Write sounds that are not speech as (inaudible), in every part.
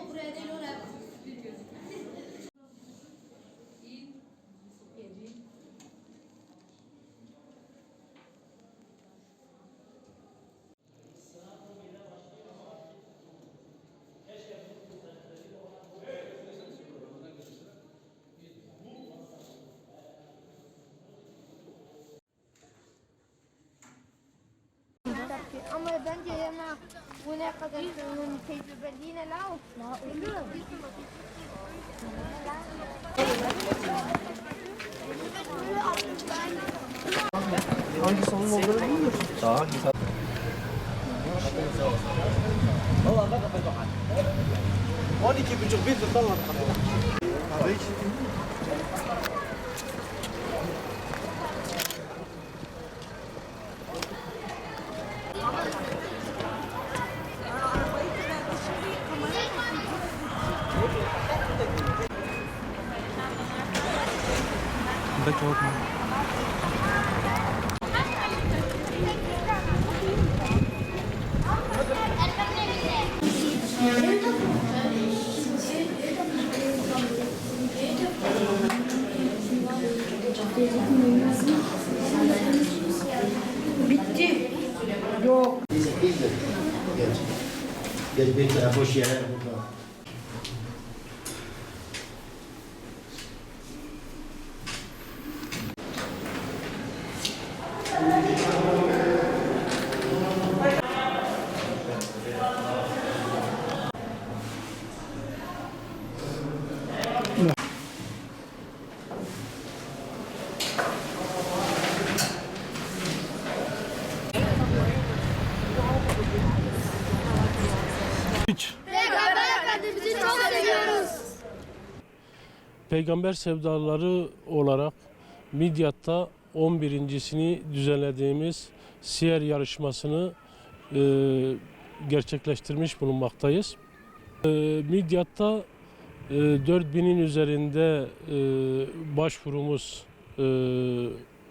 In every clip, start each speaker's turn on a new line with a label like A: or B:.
A: ama buraya değil oraya. Bir gözükmez. Ama bence yana bu ne kadar senin tecrübeliğine la. La oğlum.
B: Hangi salon olduğunu bilmiyorum.
C: Đó, như sao?
B: Hadi ki buçuk bir tutamam. Abi hiç.
C: Rất tốt.
D: Geç. Geç bir tane boş yere burada.
A: Peygamber Efendimiz'i çok seviyoruz.
E: Peygamber sevdaları olarak Midyat'ta 11.sini düzenlediğimiz siyer yarışmasını e, gerçekleştirmiş bulunmaktayız. E, Midyat'ta e, 4000'in üzerinde e, başvurumuz e,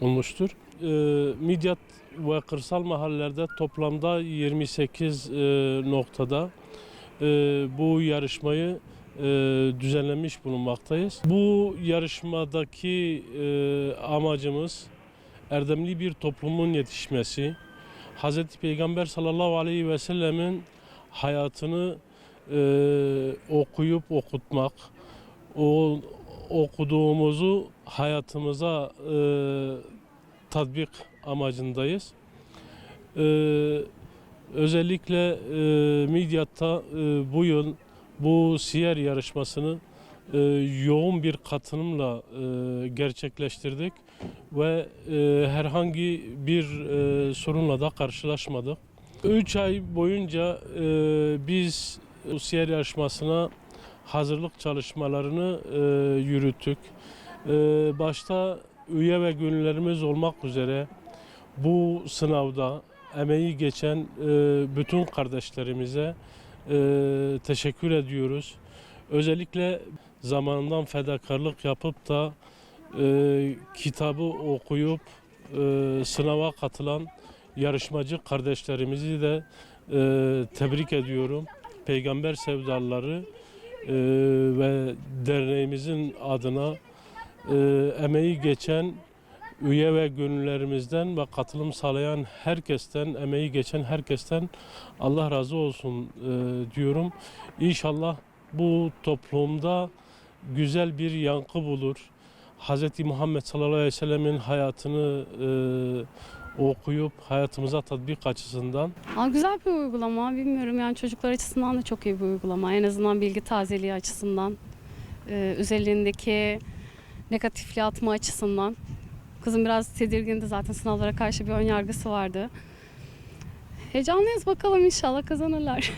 E: olmuştur. E, Midyat ve kırsal mahallelerde toplamda 28 e, noktada e, bu yarışmayı e, düzenlemiş bulunmaktayız. Bu yarışmadaki amacımız erdemli bir toplumun yetişmesi, Hz. Peygamber sallallahu aleyhi ve sellemin hayatını okuyup okutmak, o okuduğumuzu hayatımıza tatbik amacındayız. E, özellikle e, Midyat'ta e, bu yıl bu siyer yarışmasını e, yoğun bir katılımla e, gerçekleştirdik ve e, herhangi bir e, sorunla da karşılaşmadık. 3 ay boyunca e, biz siyer yarışmasına hazırlık çalışmalarını e, yürüttük. E, başta üye ve gönüllerimiz olmak üzere bu sınavda emeği geçen e, bütün kardeşlerimize e, teşekkür ediyoruz. Özellikle zamanından fedakarlık yapıp da e, kitabı okuyup sınava katılan yarışmacı kardeşlerimizi de tebrik ediyorum. Peygamber sevdalıları e, ve derneğimizin adına e, emeği geçen üye ve gönüllerimizden ve katılım sağlayan herkesten, emeği geçen herkesten Allah razı olsun e, diyorum. İnşallah bu toplumda güzel bir yankı bulur. Hz. Muhammed sallallahu aleyhi ve sellemin hayatını e, okuyup hayatımıza tatbik açısından
F: Aa, güzel bir uygulama. Bilmiyorum yani çocuklar açısından da çok iyi bir uygulama. En azından bilgi tazeliği açısından. Ee, üzerindeki negatifliği atma açısından. Kızım biraz tedirgindi zaten sınavlara karşı bir ön yargısı vardı. Heyecanlıyız bakalım inşallah kazanırlar.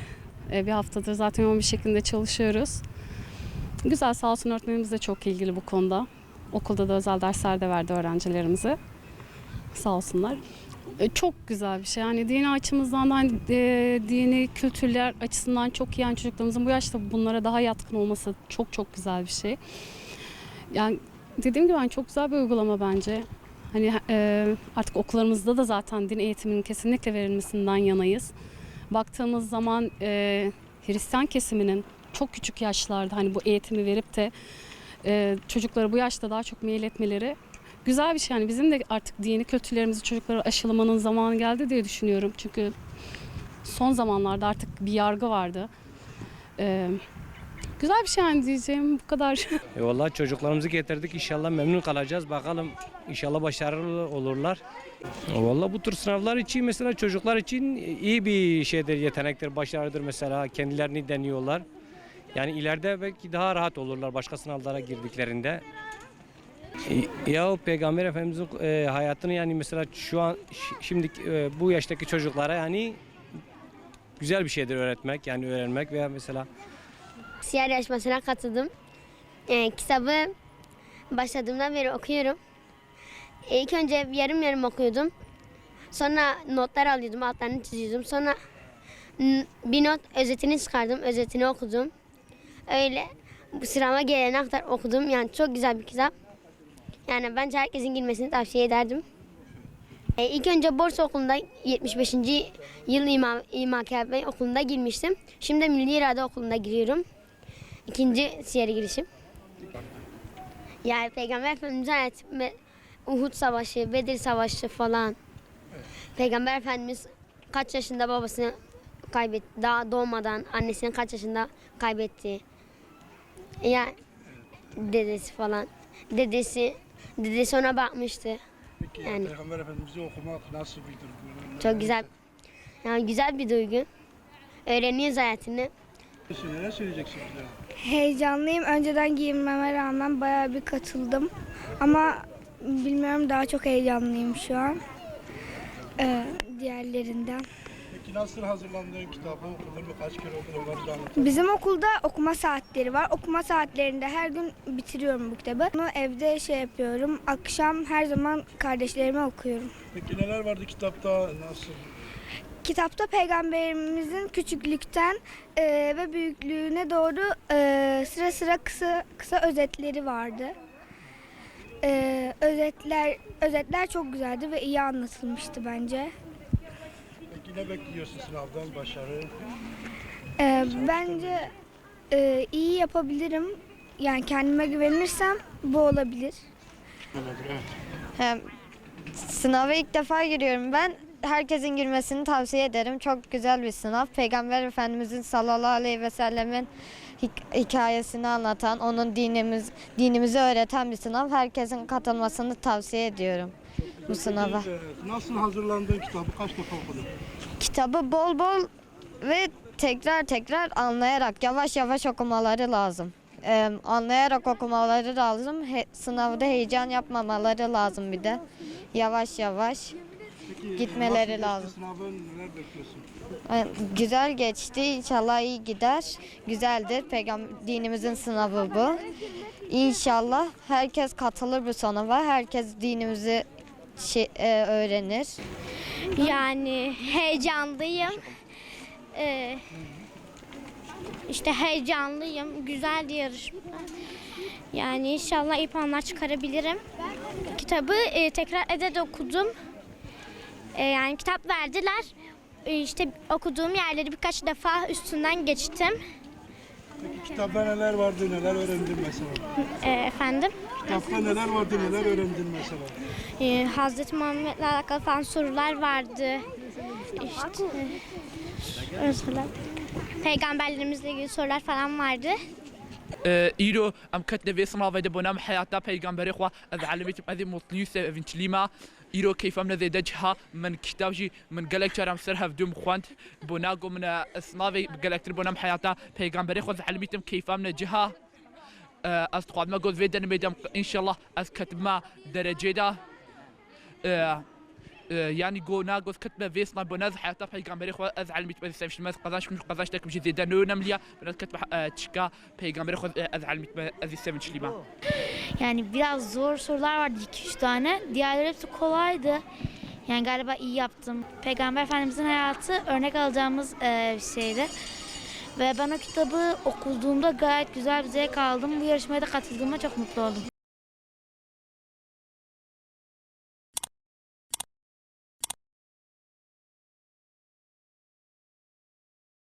F: Ee, (laughs) bir haftadır zaten yoğun bir şekilde çalışıyoruz. Güzel sağ olsun öğretmenimiz de çok ilgili bu konuda. Okulda da özel dersler de verdi öğrencilerimize. Sağ olsunlar. E, Çok güzel bir şey. Yani dini açımızdan da hani, e, dini kültürler açısından çok iyi. Yani çocuklarımızın bu yaşta bunlara daha yatkın olması çok çok güzel bir şey. Yani dediğim gibi yani çok güzel bir uygulama bence. Hani e, artık okullarımızda da zaten din eğitiminin kesinlikle verilmesinden yanayız. Baktığımız zaman e, Hristiyan kesiminin çok küçük yaşlarda hani bu eğitimi verip de e, çocukları bu yaşta daha çok meyil etmeleri güzel bir şey. Yani bizim de artık dini kültürlerimizi çocuklara aşılamanın zamanı geldi diye düşünüyorum. Çünkü son zamanlarda artık bir yargı vardı. Ee, Güzel bir şey yani diyeceğim bu kadar. (laughs)
G: E vallahi çocuklarımızı getirdik inşallah memnun kalacağız. Bakalım inşallah başarılı olurlar. E Vallahi bu tür sınavlar için mesela çocuklar için iyi bir şeydir, yetenektir, başarıdır mesela. Kendilerini deniyorlar. Yani ileride belki daha rahat olurlar başka sınavlara girdiklerinde. E, Ya Peygamber Efendimizin e, hayatını yani mesela şu an şi- şimdi e, bu yaştaki çocuklara yani güzel bir şeydir öğretmek yani öğrenmek veya mesela
A: Siyer yarışmasına katıldım. Ee, kitabı başladığımdan beri okuyorum. Ee, İlk önce yarım yarım okuyordum. Sonra notlar alıyordum, altlarını çiziyordum. Sonra bir not özetini çıkardım, özetini okudum. Öyle sırama gelene kadar okudum. Yani çok güzel bir kitap. Yani bence herkesin girmesini tavsiye ederdim. Ee, ilk önce Borsa Okulu'nda 75. yıl İmam, İmam Okulu'nda girmiştim. Şimdi Milli İrade Okulu'nda giriyorum. İkinci siyeri girişim. Yani Peygamber Efendimiz'in hayatı, me- Uhud Savaşı, Bedir Savaşı falan. Peygamber Efendimiz kaç yaşında babasını kaybetti, daha doğmadan annesini kaç yaşında kaybetti. Yani dedesi falan. Dedesi, dedesi ona bakmıştı.
B: Peki
A: Yani.
B: Peygamber Efendimiz'i okumak nasıl bir duygu?
A: Çok güzel. Yani güzel bir duygu. Öğreniyoruz hayatını.
B: Neler söyleyeceksin bize?
H: Heyecanlıyım. Önceden giyinmeme rağmen bayağı bir katıldım. Ama bilmiyorum daha çok heyecanlıyım şu an. Ee, diğerlerinden.
B: Peki nasıl hazırlandığın kitabı okudun mu? Kaç kere okudun? Var anlatır.
H: Bizim okulda okuma saatleri var. Okuma saatlerinde her gün bitiriyorum bu kitabı. Bunu evde şey yapıyorum. Akşam her zaman kardeşlerime okuyorum.
B: Peki neler vardı kitapta? Nasıl?
H: Kitapta peygamberimizin küçüklükten e, ve büyüklüğüne doğru e, sıra sıra kısa kısa özetleri vardı. E, özetler özetler çok güzeldi ve iyi anlatılmıştı bence.
B: Peki ne bekliyorsun sınavdan? Başarı?
H: E, bence e, iyi yapabilirim. Yani kendime güvenirsem bu olabilir.
A: Hem sınava ilk defa giriyorum ben. Herkesin girmesini tavsiye ederim. Çok güzel bir sınav. Peygamber Efendimizin sallallahu aleyhi ve sellemin hik- hikayesini anlatan, onun dinimiz dinimizi öğreten bir sınav. Herkesin katılmasını tavsiye ediyorum bu sınava.
B: E, nasıl hazırlandığın kitabı kaç defa okudun?
A: Kitabı bol bol ve tekrar tekrar anlayarak yavaş yavaş okumaları lazım. Ee, anlayarak okumaları lazım. He- sınavda heyecan yapmamaları lazım bir de. Yavaş yavaş.
B: Peki,
A: Gitmeleri
B: nasıl
A: lazım.
B: Sınavın neler bekliyorsun?
A: Güzel geçti. İnşallah iyi gider. Güzeldir. Peygamber dinimizin sınavı bu. İnşallah herkes katılır bu sınava. Herkes dinimizi şey, e, öğrenir.
I: Yani heyecanlıyım. Ee, işte heyecanlıyım. Güzel bir yarışma. Yani inşallah iyi puanlar çıkarabilirim. Kitabı e, tekrar ede okudum. E, yani kitap verdiler. E, işte okuduğum yerleri birkaç defa üstünden geçtim.
B: Peki kitapta neler vardı? Neler öğrendin mesela?
I: E, efendim.
B: Kitapta neler vardı? Neler öğrendin mesela?
I: E, Hazreti Muhammed'le alakalı falan sorular vardı. İşte öyle sorular. Peygamberlerimizle ilgili sorular falan vardı.
J: ایرو ام کت نویس ما و دبونم حیاتا پیغمبری خوا از علمت از مطلیوس ونچلیما ئیرۆ کەیفەم لە دێدەجها من کتابژی من گەلێک چارم سەر هەفتم خوند. بۆ ناگۆ منە ئەسناوی گەلەکتر بۆ بنام حیاتا. پیغمبری خود حلمیتم کەیفەم لە جها. ئەس خوادمە میدم انشالله از کتب ما درجه دا. آه، يعني جو ناقص كتبه فيسنا بناز حياته پیغمبری خو از علمت بس سمش مس قضاش مش قضاش تك مش زيدا نو نمليا بناز كتبه تشكا پیغمبری خو از علمت از سمش ليما
I: Yani biraz zor sorular vardı 2-3 tane. Diğerleri hepsi kolaydı. Yani galiba iyi yaptım. Peygamber Efendimizin hayatı örnek alacağımız e, bir şeydi. Ve ben o kitabı okuduğumda gayet güzel bir zevk aldım. Bu yarışmaya da katıldığıma çok mutlu oldum.